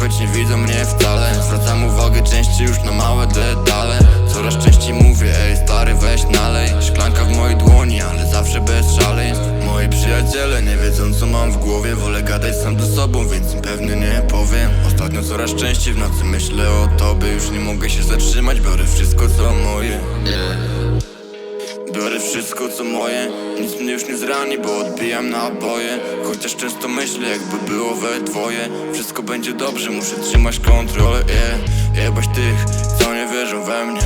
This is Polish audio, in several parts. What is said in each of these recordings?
choć nie widzą mnie wcale. Zwracam uwagę częściej już na małe detale. Coraz częściej mówię, ej stary weź nalej. Szklanka w mojej dłoni, ale zawsze bez szaleństw. Moi przyjaciele nie wiedzą co mam w głowie. Wolę gadać sam do sobą, więc im pewnie nie powiem. Ostatnio coraz częściej w nocy myślę o tobie. Już nie mogę się zatrzymać, biorę wszystko co moje. yeah wszystko co moje. Nic mnie już nie zrani, bo odbijam naboje Chociaż często myślę jakby było we dwoje. Wszystko będzie dobrze, muszę trzymać kontrolę yeah. Jebać tych, co nie wierzą we mnie.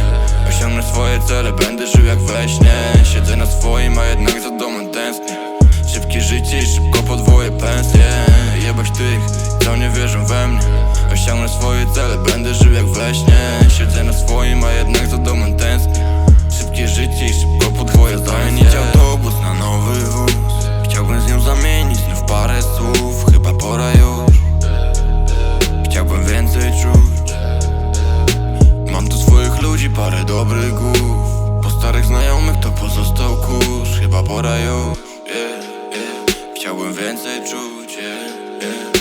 Osiągnę swoje cele, będę żył jak we śnie. Siedzę na swoim, a jednak za domem tęsknię. Szybkie życie i szybko podwoję pensję. Jebać tych, co nie wierzą we mnie. Osiągnę swoje cele, będę żył jak we śnie. Siedzę na swoim, pora już yeah, yeah. Chciałbym więcej czuć yeah.